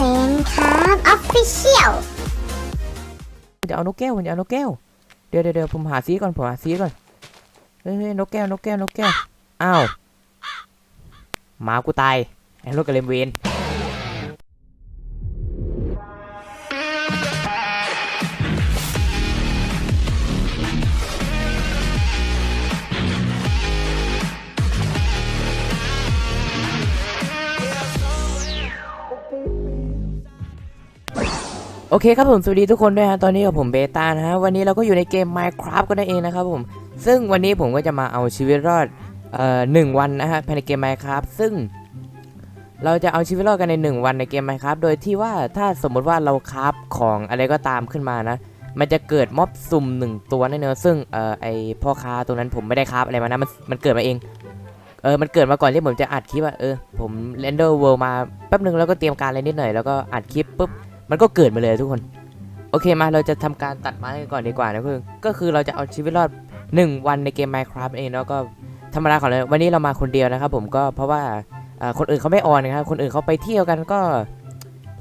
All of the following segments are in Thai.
ซนครับออฟฟิเชียลจะเอานกแก้วผมจะเอานกแก้ว เดี๋ยวเดี๋ยวผมหาซีก่อนผมหาซีก่อน เฮ้ยนกแก้วนกแก้วนกแก้ว อ้าวหมากูตายไอ้รถกระเลมเวน โอเคครับผมสวัสดีทุกคนด้วยฮะตอนนี้กับผมเบต้านะฮะวันนี้เราก็อยู่ในเกม Minecraft ก็ได้เองนะครับผมซึ่งวันนี้ผมก็จะมาเอาชีวิตรอดเอ่อหนึ่งวันนะฮะภายในเกม Minecraft ซึ่ง เราจะเอาชีวิตรอดกันใน 1 วันในเกม Minecraft โดยที่ว่าถ้าสมมติว่าเราคราฟของอะไรก็ตามขึ้นมานะ มันจะเกิดม็อบสุ่มหนึ่งตัวนั่นเองซึ่งเอ่อไอพ่อค้าตรงนั้นผมไม่ได้คราฟอะไรมานะมันมันเกิดมาเองเออมันเกิดมาก่อนที่ผมจะอัดคลิปอะเออผมเรนเดอร์เวิลด์มาแป๊บนึงแล้วก็เตรียมการอะไรนิดหน่อยแล้วก็อัดคลิปปุ๊บ มันก็เกิดมาเลยทุกคน โอเคมาเราจะทำการตัดไม้กันก่อนดีกว่านะเพื่อนก็คือเราจะเอาชีวิตรอด 1 วันในเกม Minecraft เองแล้วก็ธรรมดาก่อนเลยวันนี้เรามาคนเดียวนะครับผมก็เพราะว่าคนอื่นเขาไม่ออนนะครับคนอื่นเขาไปเที่ยวกันก็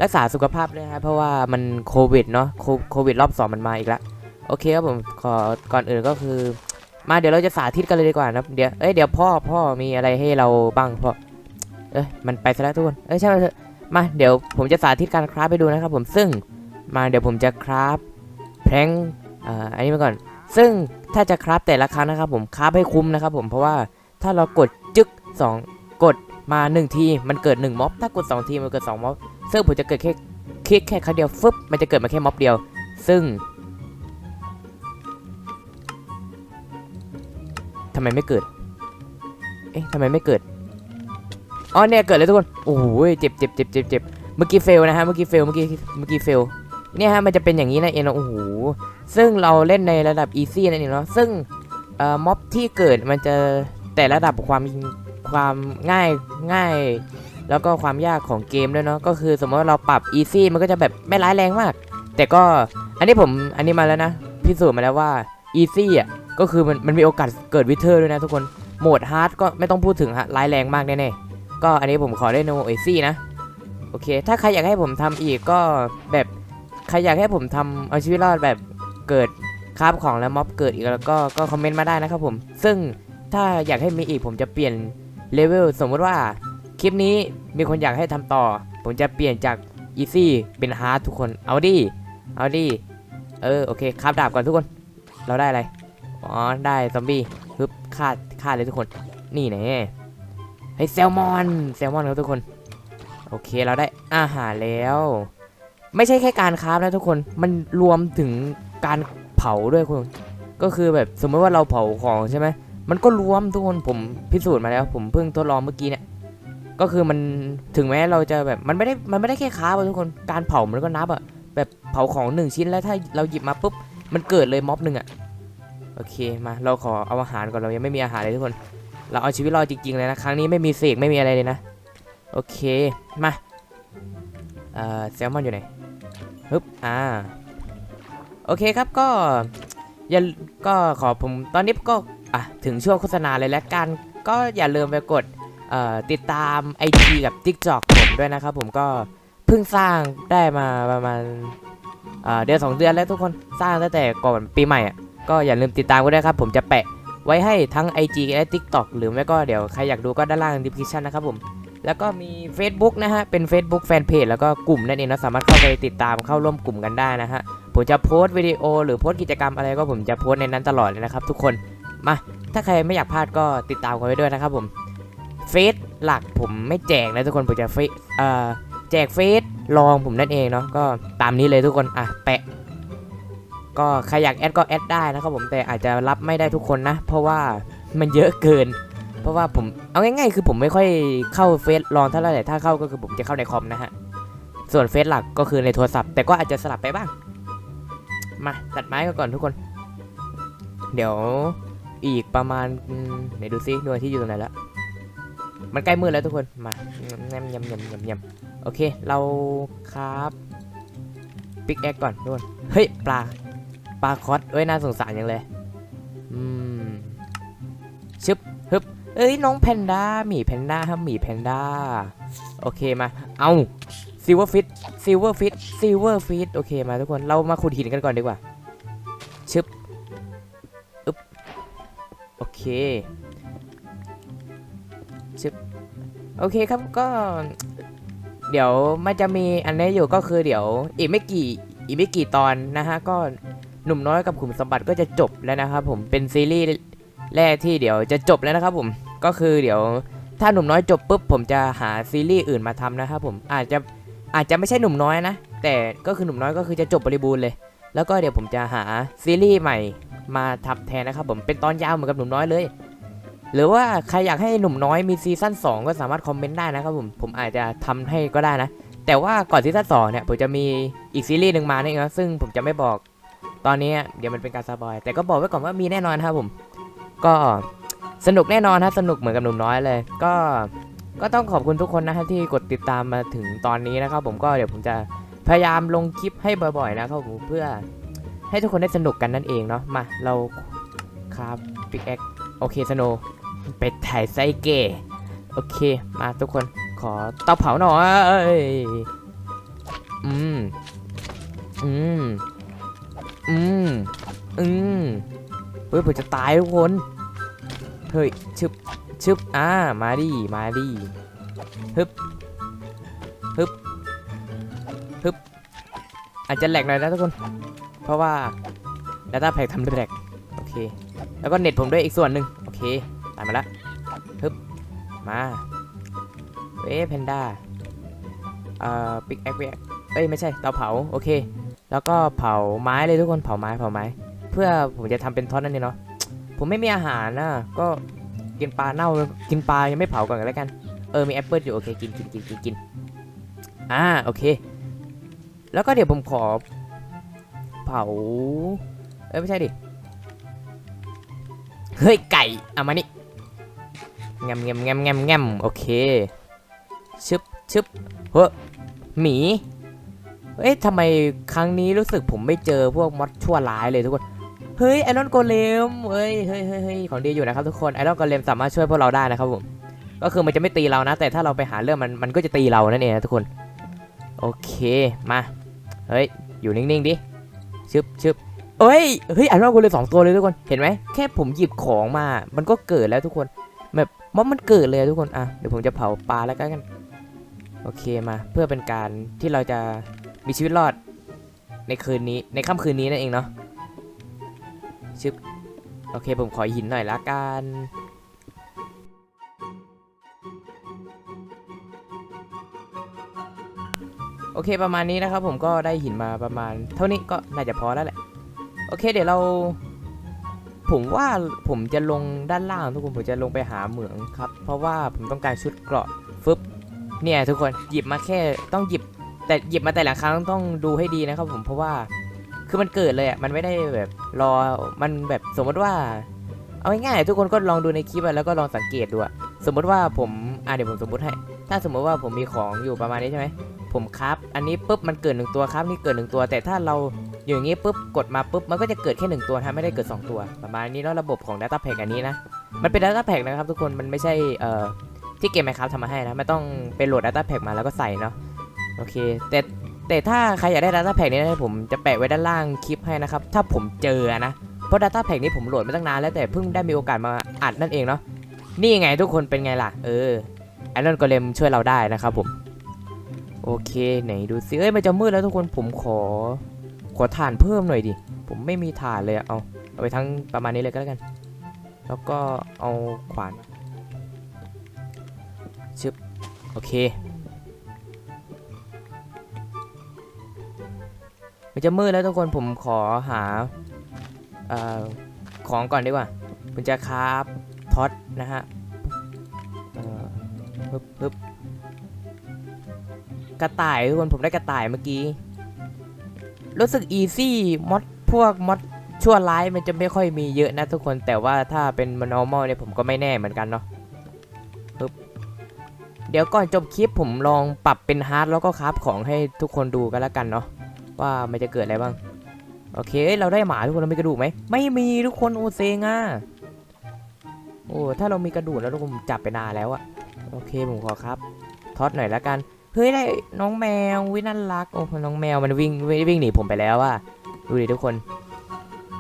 รักษาสุขภาพด้วยนะครับเพราะว่ามันโควิดเนาะโควิดรอบสองมันมาอีกแล้วโอเคครับผมขอก่อนอื่นก็คือ มาเดี๋ยวเราจะสาธิตกันเลยดีกว่านะเดี๋ยวเอ้ยเดี๋ยวพ่อพ่อมีอะไรให้เราบ้างพ่อเอ้ยมันไปซะแล้วทุกคนเอ้ยใช่างมันเถอะ มาเดี๋ยวผมจะสาธิตการคราฟไปดูนะครับผมซึ่งมาเดี๋ยวผมจะคราฟแพลงอ่าอันนี้มาก่อน ซึ่งถ้าจะคราฟแต่ละครั้งนะครับผมคราฟให้คุ้มนะครับผมเพราะว่าถ้าเรากดจึ๊ก 2 กดมา 1 ทีมันเกิด 1ม็อบถ้ากด 2 ทีมันเกิด 2ม็อบซึ่งผมจะเกิดแค่คลิกแค่ครั้งเดียวฟึบมันจะเกิดมาแค่ม็อบเดียว ซึ่งทำไมไม่เกิด เอ๊ะทำไมไม่เกิด อ๋อเนี่ยเกิดเลยทุกคน โอ้โหเจ็บเจ็บเจ็บเจ็บเจ็บเมื่อกี้เฟลนะฮะ เมื่อกี้เฟล เมื่อกี้ เมื่อกี้เฟล เนี่ยฮะ มันจะเป็นอย่างนี้นะเองนโอ้โห ซึ่งเราเล่นในระดับ easy นั่นเองเนาะ ซึ่งเอ่อ ม็อบที่เกิดมันจะแต่ระดับความความง่ายง่าย แล้วก็ความยากของเกมด้วยเนาะ ก็คือสมมติว่าเราปรับ easy มันก็จะแบบไม่ร้ายแรงมาก แต่ก็ อันนี้ผม อันนี้มาแล้วนะ พิสูจน์มาแล้วว่า easy อะ ก็คือมันมันมีโอกาสเกิดวิเทอร์ด้วยนะทุกคน โหมด hard ก็ไม่ต้องพูดถึงฮะ ร้ายแรงมากแน่ๆ ก็อันนี้ผมขอเล่นในโหมด easy นะ โอเค ถ้าใครอยากให้ผมทำอีกก็แบบใครอยากให้ผมทำเอาชีวิตรอดแบบเกิดคราบของแล้วม็อบเกิดอีกแล้วก็ก็คอมเมนต์มาได้นะครับผม ซึ่งถ้าอยากให้มีอีกผมจะเปลี่ยนเลเวลสมมติว่าคลิปนี้มีคนอยากให้ทำต่อ ผมจะเปลี่ยนจาก easy เป็นฮาร์ดทุกคนเอาดิเอาดิเออโอเคคราบดาบก่อนทุกคน เราได้อะไรอ๋อได้ซอมบี้ฮึบฆ่าฆ่าเลยทุกคน นี่แน่ ให้แซลมอนแซลมอนครับทุกคน โอเคเราได้อาหารแล้ว ไม่ใช่แค่การคราฟนะทุกคนมันรวมถึงการเผาด้วยคุณก็คือแบบสมมติว่าเราเผาของใช่ไหมมันก็รวมทุกคนผมพิสูจน์มาแล้ว ผมเพิ่งทดลองเมื่อกี้เนี่ยก็คือมันถึงแม้เราจะแบบมันไม่ได้มันไม่ได้แค่ค้าบอะทุกคนการเผามันก็นับอะแบบเผาของหนึ่งชิ้นแล้วถ้าเราหยิบมาปุ๊บมันเกิดเลยม็อบหนึ่งอะโอเคมาเราขอเอาอาหารก่อนเรายังไม่มีอาหารเลยทุกคน เราเอาชีวิตรอดจริงๆเลยนะ ครั้งนี้ไม่มีเสกไม่มีอะไรเลยนะ โอเค มาเอ่อแซลมอนอยู่ไหนฮึบอ่า โอเคครับก็อย่าก็ขอผมตอนนี้ก็อะถึงช่วงโฆษณาเลยแล้วกันก็อย่าลืมไปกดเอ่อติดตาม IG กับ TikTok ผมด้วยนะครับผมก็เพิ่งสร้างได้มาประมาณเดือนสองเดือนแล้วทุกคนสร้างตั้งแต่ก่อนปีใหม่อะก็อย่าลืมติดตามกันด้วยครับ ผมจะแปะ ไว้ให้ทั้ง IG และ TikTok หรือไม่ก็เดี๋ยวใครอยากดูก็ด้านล่าง description นะครับผม แล้วก็มี Facebook นะฮะ เป็น Facebook Fanpage แล้วก็กลุ่มนั่นเองนะสามารถเข้าไปติดตามเข้าร่วมกลุ่มกันได้นะฮะ ผมจะโพสต์วิดีโอหรือโพสต์กิจกรรมอะไรก็ผมจะโพสต์ในนั้นตลอดเลยนะครับทุกคน มา ถ้าใครไม่อยากพลาดก็ติดตามกันไว้ด้วยนะครับผม เฟซหลักผมไม่แจกนะทุกคน ผมจะเฟซเอ่อแจกเฟซลองผมนั่นเองเนาะ ก็ตามนี้เลยทุกคน อะ แปะ ก็ใครอยากแอดก็แอดได้นะครับผมแต่อาจจะรับไม่ได้ทุกคนนะ เพราะว่ามันเยอะเกิน เพราะว่าผมเอาง่ายๆ คือผมไม่ค่อยเข้าเฟซลองเท่าไหร่ถ้าเข้าก็คือผมจะเข้าในคอมนะฮะส่วนเฟซหลักก็คือในโทรศัพท์ แต่ก็อาจจะสลับไปบ้าง มาตัดไม้ก,ก่อนทุกคน เดี๋ยวอีกประมาณไหนดูซิดวงอที่อยู่ตรงไหนแล้วมันใกล้มืดแล้วทุกคนมาแยำยำยำยำยำโอเค เราครับปิกแอคก่อนทุกคนเฮ้ยปลา ปลาคอสเอ้ยน่าสงสารยังเลย อืม ชึบฮึบเอ้ยน้องแพนด้าหมีแพนด้าครับหมีแพนด้า โอเคมา เอาซิลเวอร์ฟิตซิลเวอร์ฟิตซิลเวอร์ฟิตโอเคมาทุกคนเรามาขุดหินกันก่อนดีกว่า ชึบอึบโอเคชึบโอเคครับก็ เดี๋ยวมันจะมีอันนี้อยู่ก็คือเดี๋ยวอีกไม่กี่อีกไม่กี่ตอนนะฮะก็ หนุ่มน้อยกับขุมสมบัติก็จะจบแล้วนะครับผมเป็นซีรีส์แรกที่เดี๋ยวจะจบแล้วนะครับผมก็คือเดี๋ยวถ้าหนุ่มน้อยจบปุ๊บผมจะหาซีรีส์อื่นมาทำนะครับผมอาจจะอาจจะไม่ใช่หนุ่มน้อยนะ แต่ก็คือหนุ่มน้อยก็คือจะจบบริบูรณ์เลย แล้วก็เดี๋ยวผมจะหาซีรีส์ใหม่มาทำแทนนะครับผมเป็นตอนยาวเหมือนกับหนุ่มน้อยเลย หรือว่าใครอยากให้หนุ่มน้อยมีซีซั่น2 ก็สามารถคอมเมนต์ได้นะครับผมผมอาจจะทำให้ก็ได้นะ แต่ว่าก่อนซีซั่น2เนี่ยผมจะมีอีกซีรีส์หนึ่งมาเนี่ยนะซึ่งผมจะไม่บอก ตอนนี้เดี๋ยวมันเป็นการสปอย แต่ก็บอกไว้ก่อนว่ามีแน่นอนครับผม ก็สนุกแน่นอนนะสนุกเหมือนกับหนุ่มน้อยเลย ก็ก็ต้องขอบคุณทุกคนนะฮะที่กดติดตามมาถึงตอนนี้นะครับ ผมก็เดี๋ยวผมจะพยายามลงคลิปให้บ่อยๆนะครับผมเพื่อให้ทุกคนได้สนุกกันนั่นเองเนาะมาเราครับปิกแอคโอเคสโนไปถ่ายไส้เกโอเคมาทุกคนขอเตาเผาหน่อยอืมอืม อืมอืมเฮ้ยผมจะตายทุกคนเฮ้ยชึบชึบอ่ามาดิมาดิฮึบฮึบฮึบอาจจะแหลกหน่อยนะทุกคน เพราะว่า Data Pack ทำแหลกโอเค แล้วก็เน็ตผมด้วยอีกส่วนหนึ่งโอเคตามมาละฮึบมาเอ๊แพนด้าเอ่อปิกแอคปิกแอคเอ้ยไม่ใช่เตาเผาโอเค แล้วก็เผาไม้เลยทุกคนเผาไม้เผาไม้ เพื่อผมจะทำเป็นท่อนนั่นเองเนาะผมไม่มีอาหารนะก็กินปลาเน่ากินปลายังไม่เผาก่อนก็แล้วกันเออมีแอปเปิลอยู่โอเคกินกินกินกินกินอ่าโอเค แล้วก็เดี๋ยวผมขอ เผาเอ้ไม่ใช่ดิเฮ้ยไก่เอามานี่แงมแงมแงมแงมแงมโอเคชึบชึบเฮ้ยหมี เอ้ยทำไมครั้งนี้รู้สึกผมไม่เจอพวกมอดชั่วร้ายเลยทุกคน เฮ้ยไอรอนโกเลมเฮ้ยเฮ้ยเฮ้ยของดีอยู่นะครับทุกคนไอรอนโกเลมสามารถช่วยพวกเราได้นะครับผม ก็คือมันจะไม่ตีเรานะ แต่ถ้าเราไปหาเรื่องมันมันก็จะตีเรานั่นเองนะทุกคน โอเคมา เฮ้ยอยู่นิ่งๆดิ ชึบชึบเอ้ย เฮ้ยไอันว่ากูเลยสองตัวเลยทุกคน เห็นไหมแค่ผมหยิบของมา มันก็เกิดแล้วทุกคน แบบม็อบมันเกิดเลยทุกคน อะเดี๋ยวผมจะเผาปลาแล้วกัน โอเคมา เพื่อเป็นการที่เราจะ มีชีวิตรอด ในคืนนี้ในค่ำคืนนี้นั่นเองเนาะชึบโอเคผมขอหินหน่อยละกันโอเคประมาณนี้นะครับผมก็ได้หินมาประมาณ เท่านี้ก็น่าจะพอแล้วแหละ โอเคเดี๋ยวเรา ผมว่าผมจะลงด้านล่างทุกคนผมจะลงไปหาเหมืองครับ เพราะว่าผมต้องการชุดเกราะฟึบเนี่ยทุกคนหยิบมาแค่ต้องหยิบ แต่หยิบมาแต่ละครั้งต้องดูให้ดีนะครับผมเพราะว่าคือมันเกิดเลยอะมันไม่ได้แบบรอมันแบบสมมติว่า เอาง่ายๆทุกคนก็ลองดูในคลิปแล้วก็ลองสังเกตดูอะสมมติว่าผมอะเดี๋ยวผมสมมติให้ ถ้าสมมติว่าผมมีของอยู่ประมาณนี้ใช่ไหมผมครับ อันนี้ปุ๊บมันเกิดหนึ่งตัวครับนี่เกิดหนึ่งตัว แต่ถ้าเราอยู่อย่างนี้ปุ๊บกดมาปุ๊บมันก็จะเกิดแค่หนึ่งตัวนะไม่ได้เกิด 2 ตัว ประมาณนี้แล้วระบบของ Data Pack อันนี้นะมันเป็น Data Pack นะครับทุกคนมันไม่ใช่เอ่อที่เกม Minecraft ทำมาให้นะไม่ต้องไปโหลด Data Pack มาแล้วก็ใส่เนาะ โอเค แต่แต่ถ้าใครอยากได้ Data Pack นี้นะผมจะแปะไว้ด้านล่างคลิปให้นะครับ ถ้าผมเจอนะ เพราะ Data Pack นี้ผมโหลดมาตั้งนานแล้วแต่เพิ่งได้มีโอกาสมาอัดนั่นเองเนาะ นี่ไงทุกคนเป็นไงล่ะ เออไอรอนโกเลมช่วยเราได้นะครับผม โอเคไหนดูสิเอ้ยมันจะมืดแล้วทุกคนผมขอ ขอถ่านเพิ่มหน่อยดิ ผมไม่มีถ่านเลยอะเอา เอาไปทั้งประมาณนี้เลยก็แล้วกัน แล้วก็เอาขวานชึบโอเค มันจะมืดแล้วทุกคนผมขอหาอของก่อนดีกว่าผมจะคราฟท็อตนะฮะเฮึบฮึบกระต่ายทุกคนผมได้กระต่ายเมื่อกี้ รู้สึกอีซี่มอดพวกมอดชั่วร้ายมันจะไม่ค่อยมีเยอะนะทุกคนแต่ว่าถ้าเป็น normal เนี่ยผมก็ไม่แน่เหมือนกันเนาะปึ๊บเดี๋ยวก่อนจบคลิปผมลองปรับเป็นฮาร์ดแล้วก็คราฟของให้ทุกคนดูกันแล้วกันเนาะ ว่ามันจะเกิดอะไรบ้าง โอเค เราได้หมาทุกคนเรามีกระดูกไหม ไม่มีทุกคนโอเซงอะโอ้ถ้าเรามีกระดูกแล้วทุกคนจับไปนาแล้วอะโอเคผมขอครับทอดหน่อยแล้วกันเฮ้ยได้น้องแมววิน่ารักโอ้หน้องแมวมันวิ่งวิ่งวิ่งหนีผมไปแล้วอะดูดิทุกคน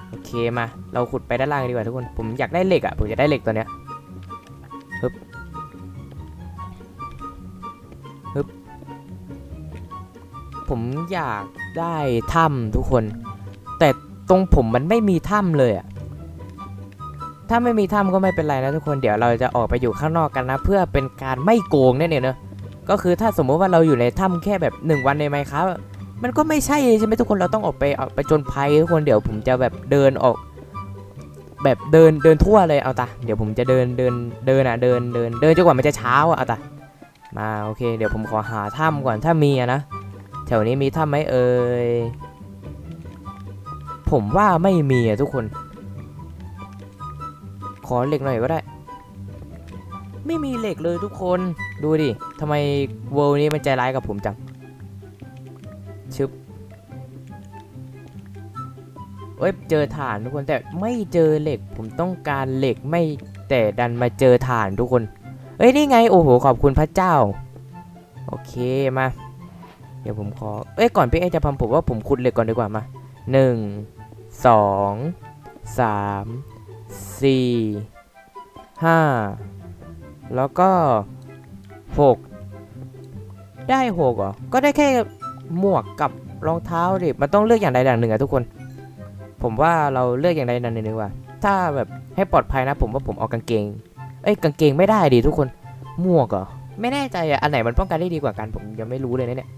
โอเคมา เราขุดไปด้านล่างดีกว่าทุกคน ผมอยากได้เหล็กอะผมอยากได้เหล็กตัวเนี้ยฮึบฮึบ ผมอยากได้ถ้ำทุกคน แต่ตรงผมมันไม่มีถ้ำเลยอะถ้าไม่มีถ้ำก็ไม่เป็นไรนะทุกคนเดี๋ยวเราจะออกไปอยู่ข้างนอกกันนะ เพื่อเป็นการไม่โกงแน่เนี่ยเนอะก็คือถ้าสมมติว่าเราอยู่ในถ้ำแค่แบบ 1 วันในไมครับมันก็ไม่ใช่ใช่ไหมทุกคนเราต้องออกไปออกไปจนภัยทุกคนเดี๋ยวผมจะแบบเดินออก แบบเดินเดินทั่วเลยเอาตาเดี๋ยวผมจะเดินเดินเดินอะเดินเดินเดินจนกว่ามันจะเช้าอะเอาตามาโอเค เดี๋ยวผมขอหาถ้ำก่อนถ้ามีอะนะ แถวนี้มีถ้ำไหมเอ่ย ผมว่าไม่มีอะทุกคน ขอเหล็กหน่อยก็ได้ ไม่มีเหล็กเลยทุกคน ดูดิทำไมเวิลด์นี้มันใจร้ายกับผมจัง ชึบเอ้ยเจอถ่านทุกคนแต่ไม่เจอเหล็ก ผมต้องการเหล็กไม่แต่ดันมาเจอถ่านทุกคน เอ้ยนี่ไงโอ้โหขอบคุณพระเจ้า โอเคมา เดี๋ยวผมขอ เอ้ย ก่อนพี่เอจะพัมผมว่าผมขุดเหล็กก่อนดีกว่ามาหนึ่งสองสามสี่ห้าแล้วก็หกได้หกเหรอ ก็ได้แค่หมวกกับรองเท้าดิ มันต้องเลือกอย่างใดอย่างหนึ่งอะทุกคน ผมว่าเราเลือกอย่างใดอย่างหนึ่งดีกว่า ถ้าแบบให้ปลอดภัยนะ ผมว่าผมเอากางเกง เอ้ยกางเกงไม่ได้ดิทุกคน หมวกเหรอ ไม่แน่ใจอะอันไหนมันป้องกันได้ดีกว่ากัน ผมยังไม่รู้เลยนะเนี่ย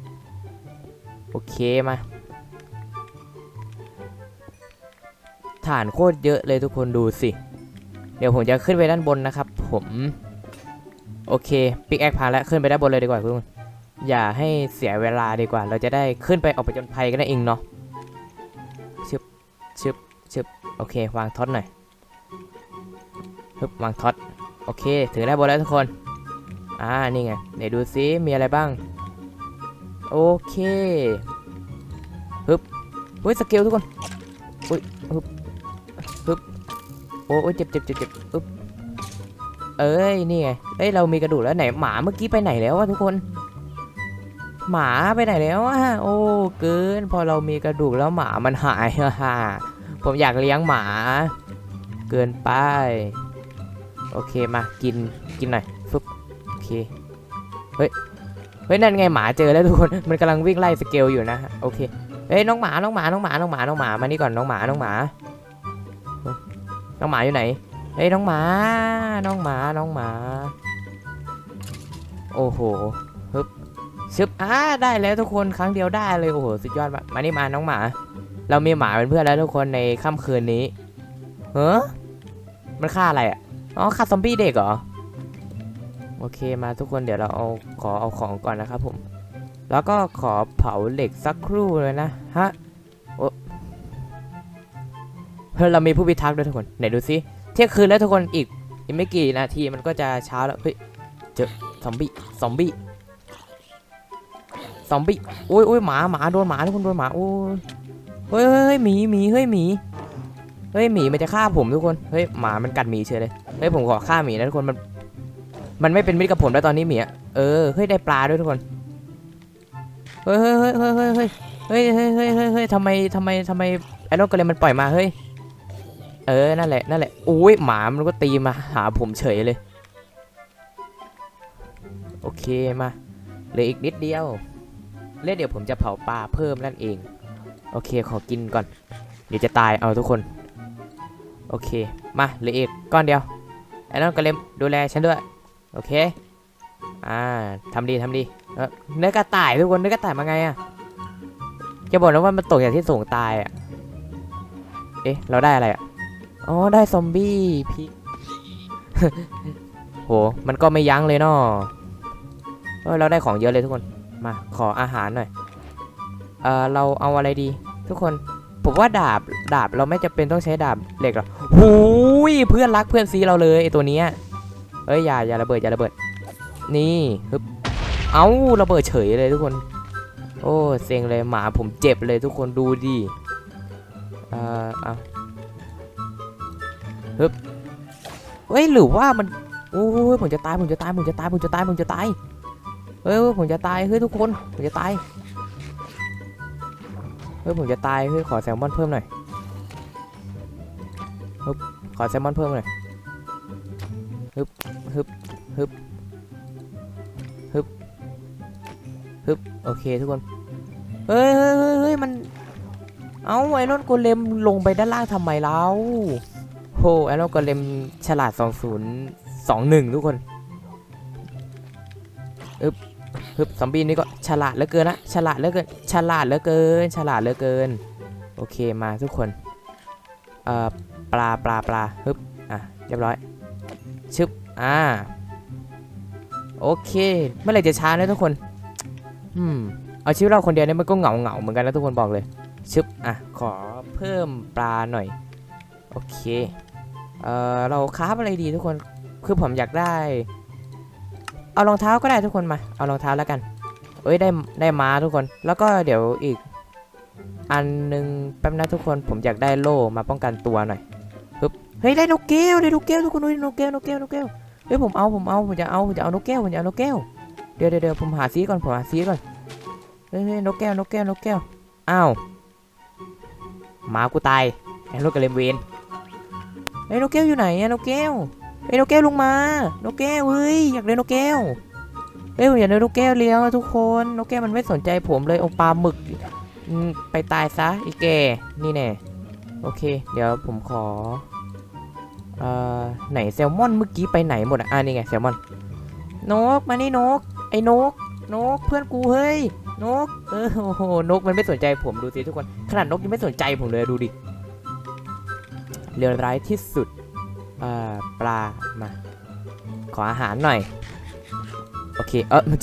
โอเคมาฐานโคตรเยอะเลยทุกคนดูสิ เดี๋ยวผมจะขึ้นไปด้านบนนะครับ ผม โอเคปิกแอคพาแล้วขึ้นไปด้านบนเลยดีกว่าทุกคนอย่าให้เสียเวลาดีกว่า เราจะได้ขึ้นไปออกไปจนภัยกันเองเนาะชึบชึบชึบโอเควางท็อตหน่อยฮึบวางท็อตโอเค ถึงด้บนแล้วทุกคน อ่า นี่ไง เดี๋ยวดูซิมีอะไรบ้าง โอเคฮึบเฮ้ยสเกลทุกคนอุ้ยฮึบฮึบโอ้ยเจ็บเจ็บเจ็บเจ็บอึ๊บเอ้ยนี่ไงเอ้ยเรามีกระดูกแล้วไหนหมาเมื่อกี้ไปไหนแล้ววะทุกคน หมาไปไหนแล้วอะโอ้เกินพอเรามีกระดูกแล้วหมามันหายฮ่าผมอยากเลี้ยงหมา เกินไปโอเคมากินกินหน่อยฟึบโอเคเฮ้ย ฮ้ยนั่นไงหมาเจอแล้วทุกคนมันกำลังวิ่งไล่สเกลอยู่นะโอเคเฮ้ยน้องหมาน้องหมาน้องหมาน้องหมาน้องหมามานี่ก่อนน้องหมาน้องหมา น้องหมาอยู่ไหนเฮ้ยน้องหมา น้องหมาน้องหมา โอ้โหฮึบชึบอ่าได้แล้วทุกคนครั้งเดียวได้เลยโอ้โหสุดยอดมากมานี่มาน้องหมา เรามีหมาเป็นเพื่อนแล้วทุกคนในค่ำคืนนี้เฮ้อมันฆ่าอะไรอะอ๋อฆ่าซอมบี้เด็กเหรอ โอเคมาทุกคนเดี๋ยวเราเอาขอเอาของก่อนนะครับผม แล้วก็ขอเผาเหล็กสักครู่เลยนะฮะโอ้เฮ้ยเรามีผู้พิทักษ์ด้วยทุกคนไหนดูซิเที่ยงคืนแล้วทุกคนอีกอีกไม่กี่นาทีมันก็จะเช้าแล้วเฮ้ยเจอซอมบี้ซอมบี้ซอมบี้โอ้ยโอ้ยหมาหมาโดนหมาทุกคนโดนหมาโอ้ยเฮ้ยเฮ้ยเฮ้ยหมีหมีเฮ้ยหมีเฮ้ยหมีมันจะฆ่าผมทุกคนเฮ้ยหมามันกัดหมีเฉยเลยเฮ้ยผมขอฆ่าหมีนะทุกคนมัน มันไม่เป็นมิตรกับผมแล้วตอนนี้หมีอะเออเฮ้ยได้ปลาด้วยทุกคนเฮ้ยเฮ้ยเฮ้ยเฮ้ยเฮ้ยเฮ้ยเฮ้ยเฮ้ยเฮ้ยเฮ้ยเฮ้ยทำไมทำไมทำไมไอ้นกกระเลมมันปล่อยมาเฮ้ยเออนั่นแหละนั่นแหละอุ้ยหมามันก็ตีมาหาผมเฉยเลย โอเคมาเหลืออีกนิดเดียวเล่เดี๋ยวผมจะเผาปลาเพิ่มนั่นเอง โอเคขอกินก่อน เดี๋ยวจะตายเอาทุกคน โอเค มาเหลืออีกก้อนเดียวไอ้นั่นก็เลมดูแลฉันด้วย โอเค อ่าทำดีทำดีเออเนื้อกระต่ายทุกคนเนื้อกระต่ายมาไงอะจะบอกนะว่ามันตกจากที่สูงตายอะเอ๊ะ เราได้อะไรอะอ๋อ ได้ซอมบี้พิกโห มันก็ไม่ยั้งเลยเนาะเออเราได้ของเยอะเลยทุกคน มา ขออาหารหน่อย เออเราเอาอะไรดี ทุกคน ผมว่าดาบ ดาบเราไม่จำเป็นต้องใช้ดาบเหล็กหรอกหูยเพื่อนรักเพื่อนซีเราเลยไอตัวเนี้ย เอ้ยอย่าอย่าระเบิดอย่าระเบิด นี่ฮึบเอ้าระเบิดเฉยเลยทุกคน โอ้เซ็งเลยหมาผมเจ็บเลยทุกคนดูดิเอ่อเอาเฮ้ยหรือว่ามันโอ้ยผมจะตายผมจะตายผมจะตายผมจะตายผมจะตายเฮ้ยเฮ้ยผมจะตายเฮ้ยทุกคนผมจะตายเฮ้ยผมจะตายเฮ้ยขอแซลมอนเพิ่มหน่อยฮึบขอแซลมอนเพิ่มหน่อย ฮึบฮึบฮึบฮึบฮึบโอเคทุกคนเฮ้ยเฮ้ยเฮ้ยเฮ้ยมัน เอาไอรอนโกเลมลงไปด้านล่างทำไมแล้วโหไอรอนโกเลมฉลาด 2021 ทุกคนอึบฮึบซอมบี้นี่ก็ฉลาดเหลือเกินนะฉลาดเหลือเกิน ฉลาดเหลือเกิน ฉลาดเหลือเกิน โอเคมาทุกคน เอ่อ ปลาปลาปลาฮึบ อะ เรียบร้อย ชึบอ่าโอเคเมื่อไหร่จะช้าเนี่ยทุกคนอืมเอาชีวิตเราคนเดียวเนี่ยมันก็เหงาเหงาเหมือนกันนะทุกคนบอกเลยชึบอะขอเพิ่มปลาหน่อยโอเคเอ่อเราคราฟอะไรดีทุกคนคือผมอยากได้ เอารองเท้าก็ได้ทุกคนมา เอารองเท้าแล้วกัน เอ้ยได้ได้ม้าทุกคน แล้วก็เดี๋ยวอีก อันหนึ่งแป๊บนะทุกคนผมอยากได้โล่มาป้องกันตัวหน่อย เฮ้ยได้นกแก้วได้นกแก้วทุกคนดูนกแก้วนกแก้วนกแก้วเฮ้ยผมเอาผมเอาผมจะเอาผมจะเอานกแก้วผมจะเอานกแก้วเดี๋ยวเดี๋ยวผมหาซีก่อนผมหาซีก่อนเฮ้ยนกแก้วนกแก้วนกแก้วอ้าวหมากูตายไอ้รถกระเลมเวนไอ้ยนกแก้วอยู่ไหนอะนกแก้วไอ้ยนกแก้วลงมานกแก้วเฮ้ยอยากเลี้นกแก้วเฮ้ยผมอยากเลี้นกแก้วเลี้ยงทุกคนนกแก้วมันไม่สนใจผมเลยเอาปลาหมึกไปตายซะไอ้แกนี่แน่โอเค เดี๋ยวผมขอ เอ่อไหนแซลมอนเมื่อกี้ไปไหนหมดอะอ่านี่ไงแซลมอนนกมานี่นก ไอ้นก นกเพื่อนกูเฮ้ยนกเออโอ้โหนกมันไม่สนใจผมดูสิทุกคนขนาดนกยังไม่สนใจผมเลยดูดิเรือร้ายที่สุดเอ่อปลามาขออาหารหน่อยโอเคเออมัน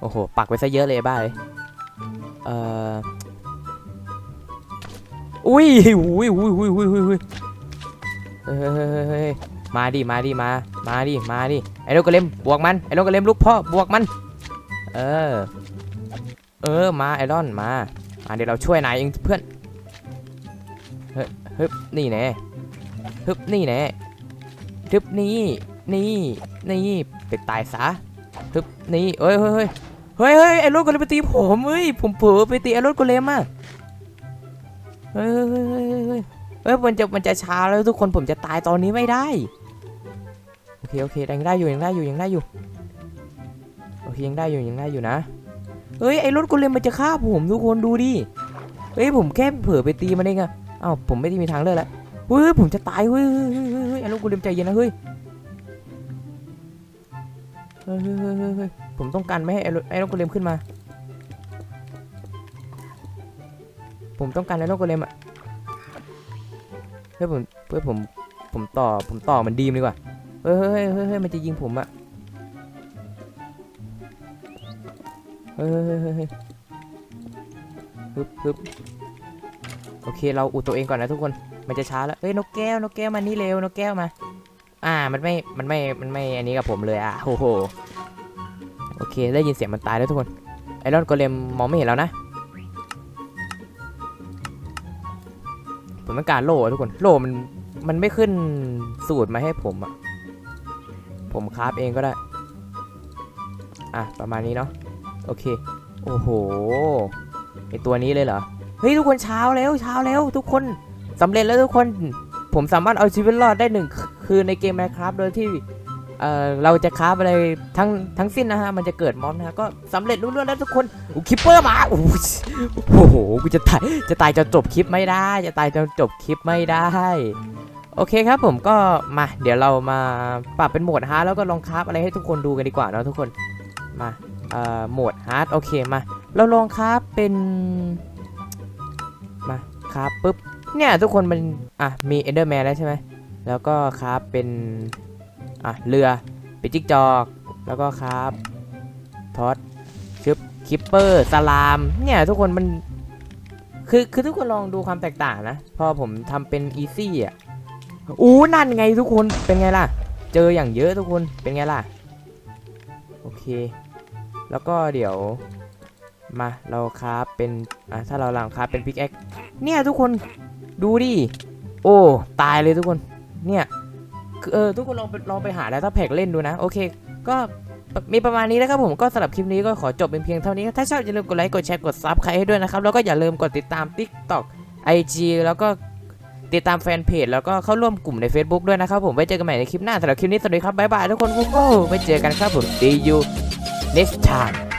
โอ้โหปักไว้ซะเยอะเลยบ้าเลยเอ่ออุ้ยอุ้ยอุ้ยอุ้ยอุ้ยอุ้ย เฮ้ยมาดิมาดิมา มาดิมาดิไอ้นกกระเลมบวกมันไอ้นกกระเลมลูกพ่อบวกมัน เออ เออมาไอรอนมามาเดี๋ยวเราช่วยนายเองเพื่อนฮึบนี่แน่ฮึบนี่แน่ฮึบนี่นี่นี่ไปตายซะฮึบนี่เอ้ยเฮ้ยเฮ้ยเฮ้ยเฮ้ยไอ้รถกเลมไปตีผมเฮ้ยผมเผลอไปตีไอ้รถกเลมอะเฮ้ยเฮ้ยเฮ้ย เฮ้ยมันจะมันจะช้าแล้วทุกคนผมจะตายตอนนี้ไม่ได้ โอเคโอเคยังได้อยู่ยังได้อยู่ยังได้อยู่โอเคยังได้อยู่ยังได้อยู่นะเฮ้ยไอ้รถกูเลมมันจะฆ่าผมทุกคนดูดิเฮ้ยผมแค่เผลอไปตีมันเองอะอ้าวผมไม่ได้มีทางเลือกแล้วเฮ้ยผมจะตายเฮ้ยเฮ้ยเฮ้ยเฮ้ยไอ้รถกูเลมใจเย็นนะเฮ้ยเฮ้ยเฮ้ยเฮ้ยผมต้องการไม่ให้ไอ้รถไอ้รถกูเลมขึ้นมา ผมต้องการไอ้รถกูเลมอะ ฮ้ยผมเฮ้ยผมผมต่อผมต่อมันดีมดีกว่าเฮ้ยเฮ้ยเฮ้ยเฮ้ยมันจะยิงผมอะเฮ้ยเฮ้ยเฮ้ยเฮ้ยฮึบฮึบโอเคเราอุดตัวเองก่อนนะทุกคน มันจะช้าแล้วเฮ้ยนกแก้วนกแก้วมานี่เร็วนกแก้วมา อ่ามันไม่มันไม่มันไม่อันนี้กับผมเลยอะโอ้โหโอเคได้ยินเสียงมันตายแล้วทุกคนไอรอนโกเลมมองไม่เห็นแล้วนะ ผมต้องการโล่ทุกคน โล่มันมันไม่ขึ้นสูตรมาให้ผมอะผมคราฟเองก็ได้ อะ ประมาณนี้เนาะโอเค โอ้โหไอตัวนี้เลยเหรอ เฮ้ย ทุกคนเช้าแล้วเช้าแล้ว ทุกคนสำเร็จแล้วทุกคน ผมสามารถเอาชีวิตรอดได้หนึ่งคืคือในเกม Minecraft โดยที่ เออเราจะคราอะไรทั้งทั้งสิ้นนะฮะมันจะเกิดมอนนะฮะก็สำเร็จรุ่ร่วงแล้วทุกคนโอ้คิปเปอร์มาโอ้โหโอ้โหกูจะตายจะตายจนจบคลิปไม่ได้ จะตายจนจบคลิปไม่ได้โอเคครับผมก็มาเดี๋ยวเรามาปรับเป็นโหมดฮาร์ดแล้วก็ลองคราฟอะไรให้ทุกคนดูกันดีกว่าเนาะทุกคนมาเอ่อโหมดฮาร์ดโอเคมา เราลองคราฟเป็นมาคราฟปุ๊บเนี่ยทุกคนมันอะมีเอนเดอร์แมนแล้วใช่ไหมแล้วก็คราฟเป็น อะเรือป็นจิ๊กจอก แล้วก็คราฟทอสชึบคิปเปอร์สลาม เนี่ยทุกคนมัน คือคือทุกคนลองดูความแตกต่างนะ พอผมทำเป็นอีซี่อะอู้นั่นไงทุกคนเป็นไงล่ะ เจออย่างเยอะทุกคนเป็นไงล่ะ โอเค แล้วก็เดี๋ยวมาเราคราฟเป็นอะถ้าเราลังคราฟเป็นพิกแอคเนี่ยทุกคนดูดิโอ้ตายเลยทุกคนเนี่ย เออทุกคนลองไปลองไปหาแล้วถ้าแพกเล่นดูนะ โอเค ก็มีประมาณนี้นะครับผมก็สำหรับคลิปนี้ก็ขอจบเป็นเพียงเท่านี้ ถ้าชอบอย่าลืมกดไลค์กดแชร์กดซับใครให้ด้วยนะครับ แล้วก็อย่าลืมกดติดตาม TikTok IG แล้วก็ติดตามแฟนเพจแล้วก็เข้าร่วมกลุ่มใน Facebook ด้วยนะครับผมไว้เจอกันใหม่ในคลิปหน้าสำหรับคลิปนี้สวัสดีครับบ๊ายบายทุกคนโอ้ไว้เจอกันครับผม see you next time